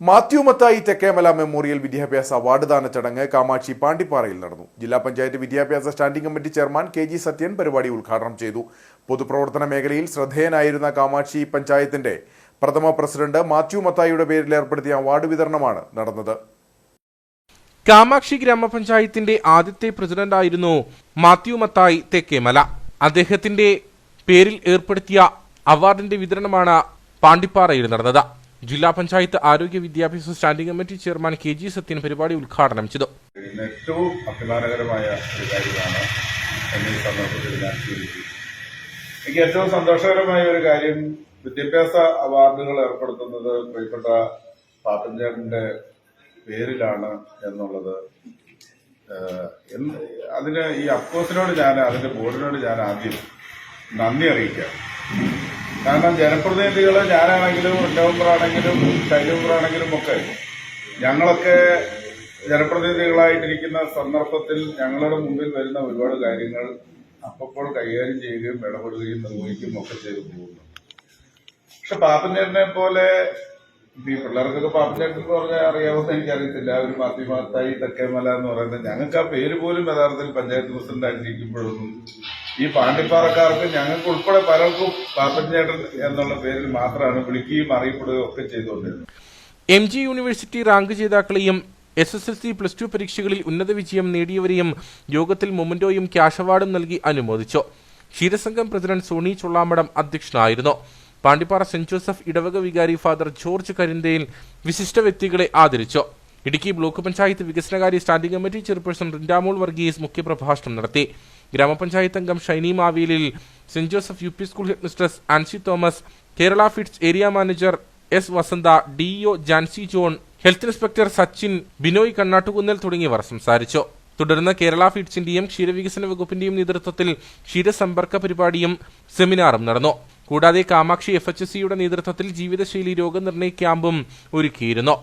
Mathew Mathai Thekkemala memorial വിദ്യാഭ്യാസ award ദാന ചടങ്ങ് കാമാക്ഷി പാണ്ടിപ്പാറയിൽ നടന്നു. ജില്ലാ പഞ്ചായത്ത് വിദ്യാഭ്യാസ standing committee chairman K G Sathyan പരിപാടി ഉദ്ഘാടനം ചെയ്തു. പൊതുപ്രവർത്തന മേഖലയിൽ ശ്രദ്ധേയനായിരുന്ന കാമാക്ഷി പഞ്ചായത്തിന്റെ പ്രഥമ പ്രസിഡന്റ് മാത്യു മത്തായിയുടെ പേരിൽ ഏർപ്പെടുത്തിയ അവാർഡ് വിതരണമാണ് നടന്നത്. കാമാക്ഷി ഗ്രാമപഞ്ചായത്തിന്റെ ആദ്യത്തെ പ്രസിഡന്റായിരുന്നു മാത്യു മത്തായി തെക്കേമല. അദ്ദേഹത്തിന്റെ പേരിൽ ഏർപ്പെടുത്തിയ അവാർഡിന്റെ വിതരണമാണ് പാണ്ടിപ്പാറയിൽ നടന്നത്. ജില്ലാ പഞ്ചായത്ത് ആരോഗ്യ വിദ്യാഭ്യാസ standing committee chairman K G Sathyan പരിപാടി ഉദ്ഘാടനം ചെയ്തു. എനിക്ക് ഏറ്റവും സന്തോഷകരമായ ഒരു കാര്യം വിദ്യാഭ്യാസ അവാർഡുകൾ ഏർപ്പെടുത്തുന്നത് പ്രിയപ്പെട്ട പാത്തഞ്ചേട്ടന്റെ പേരിലാണ് എന്നുള്ളത്. അതിന് ഈ അപ്പോസിനോട് ഞാൻ അതിന്റെ ബോർഡിനോട് ഞാൻ ആദ്യം നന്ദി അറിയിക്കാം. കാരണം ജനപ്രതിനിധികൾ ഞാനാണെങ്കിലും ഉന്നവമ്പറാണെങ്കിലും ശൈലമ്പറാണെങ്കിലും ഒക്കെ ഞങ്ങളൊക്കെ ജനപ്രതിനിധികളായിട്ടിരിക്കുന്ന സന്ദർഭത്തിൽ ഞങ്ങളുടെ മുമ്പിൽ വരുന്ന ഒരുപാട് കാര്യങ്ങൾ അപ്പോൾ കൈകാര്യം ചെയ്യുകയും ഇടപെടുകയും നിർവഹിക്കുകയും ഒക്കെ ചെയ്തു പോകുന്നു. പക്ഷെ പാപ്പൻചേട്ടനെ പോലെ ഈ പിള്ളേർക്കൊക്കെ എന്ന് പറഞ്ഞാൽ അറിയാവുന്ന എനിക്കറിയത്തില്ല. ഒരു മാത്യമാത്തായി തെക്കേമല എന്ന് പറയുന്നത് ഞങ്ങൾക്ക് ആ പേര് പോലും യഥാർത്ഥത്തിൽ പഞ്ചായത്ത് പ്രസിഡന്റ് ആയിട്ടിരിക്കുമ്പോഴൊന്നും ഈ പാണ്ടിപ്പാറക്കാർക്ക് ഞങ്ങൾക്ക് ഉൾപ്പെടെ പലർക്കും പാപ്പൻചേട്ടൻ എന്നുള്ള പേരിൽ മാത്രമാണ് വിളിക്കുകയും അറിയപ്പെടുകയും ഒക്കെ ചെയ്തുകൊണ്ടിരുന്നത്. M G university rank ജേതാക്കളെയും S S L C plus two പരീക്ഷകളിൽ ഉന്നത വിജയം നേടിയവരെയും യോഗത്തിൽ മൊമന്റോയും ക്യാഷ് അവാർഡും നൽകി അനുമോദിച്ചു. ക്ഷീരസംഘം പ്രസിഡന്റ് സോണി ചൊള്ളാമടം അധ്യക്ഷനായിരുന്നു. പാണ്ടിപ്പാറ സെന്റ് ജോസഫ് ഇടവക വികാരി ഫാദർ ജോർജ് കരിന്തയിൽ വിശിഷ്ട വ്യക്തികളെ ആദരിച്ചു. ഇടുക്കി ബ്ലോക്ക് പഞ്ചായത്ത് വികസനകാര്യ standing committee chairperson Rindamol Varghese മുഖ്യപ്രഭാഷണം നടത്തി. ഗ്രാമപഞ്ചായത്ത് അംഗം Shiny Mavelil saint Joseph U P school headmistress Ancy Thomas Kerala Feeds area manager S Vasantha DEO Jancy John health inspector Sachin Binoy Kannattukunnel തുടങ്ങിയവർ സംസാരിച്ചു. തുടർന്ന് കേരള ഫീഡ്സിന്റെയും ക്ഷീരവികസന വകുപ്പിന്റെയും നേതൃത്വത്തിൽ ക്ഷീരസമ്പർക്ക പരിപാടിയും സെമിനാറും നടന്നു. കൂടാതെ കാമാക്ഷി എഫ് എച്ച് സിയുടെ നേതൃത്വത്തിൽ ജീവിതശൈലി രോഗനിർണയ ക്യാമ്പും ഒരുക്കിയിരുന്നു.